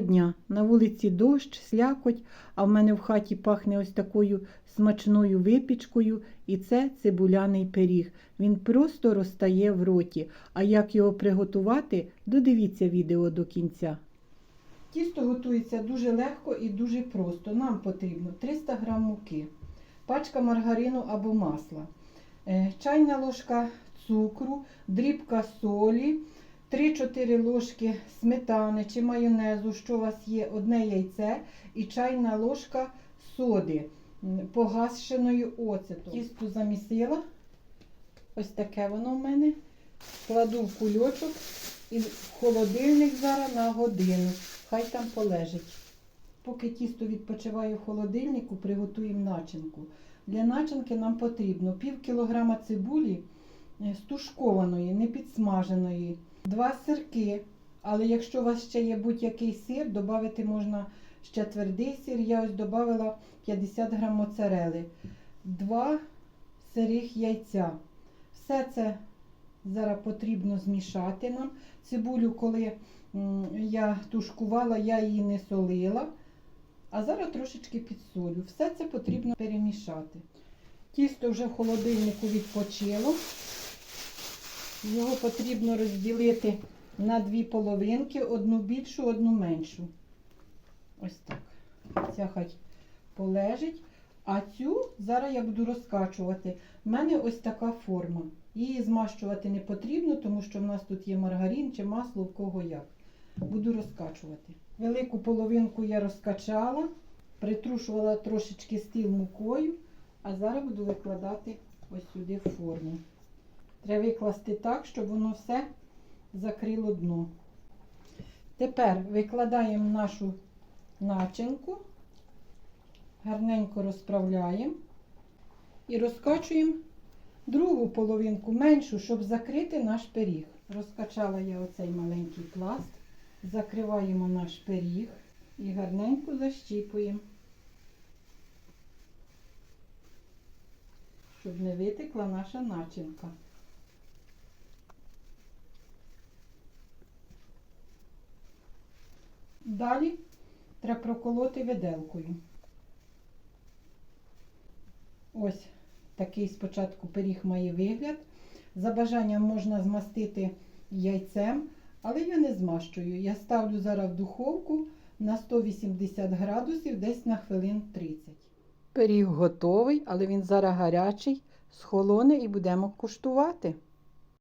Дня! На вулиці дощ, слякоть, а в мене в хаті пахне ось такою смачною випічкою, і це цибуляний пиріг. Він просто розтає в роті. А як його приготувати, додивіться відео до кінця. Тісто готується дуже легко і дуже просто. Нам потрібно 300 г муки, пачка маргарину або масла, е, чайна ложка цукру, дрібка солі. 3-4 ложки сметани чи майонезу, що у вас є, одне яйце і чайна ложка соди погашеною оцетом. Тісто замісила. Ось таке воно в мене. Кладу в кульочок і в холодильник зараз на годину. Хай там полежить. Поки тісто відпочиває в холодильнику, приготуємо начинку. Для начинки нам потрібно пів кілограма цибулі стушкованої, не підсмаженої. Два сирки, але якщо у вас ще є будь-який сир, додати можна ще твердий сир. Я ось додала 50 грам моцарели, два сирих яйця. Все це зараз потрібно змішати нам. Цибулю, коли я тушкувала, я її не солила. А зараз трошечки підсолю. Все це потрібно перемішати. Тісто вже в холодильнику відпочило. Його потрібно розділити на дві половинки, одну більшу, одну меншу. Ось так. Ця хай полежить. А цю зараз я буду розкачувати. У мене ось така форма. Її змащувати не потрібно, тому що в нас тут є маргарин чи масло, в кого як. Буду розкачувати. Велику половинку я розкачала, притрушувала трошечки стіл мукою, а зараз буду викладати ось сюди в форму. Треба викласти так, щоб воно все закрило дно. Тепер викладаємо нашу начинку, гарненько розправляємо і розкачуємо другу половинку меншу, щоб закрити наш пиріг. Розкачала я оцей маленький пласт, закриваємо наш пиріг і гарненько защіпуємо, щоб не витекла наша начинка. Далі треба проколоти виделкою. Ось такий спочатку пиріг має вигляд. За бажанням можна змастити яйцем, але я не змащую. Я ставлю зараз в духовку на 180 градусів десь на хвилин 30. Пиріг готовий, але він зараз гарячий, схолоне і будемо куштувати.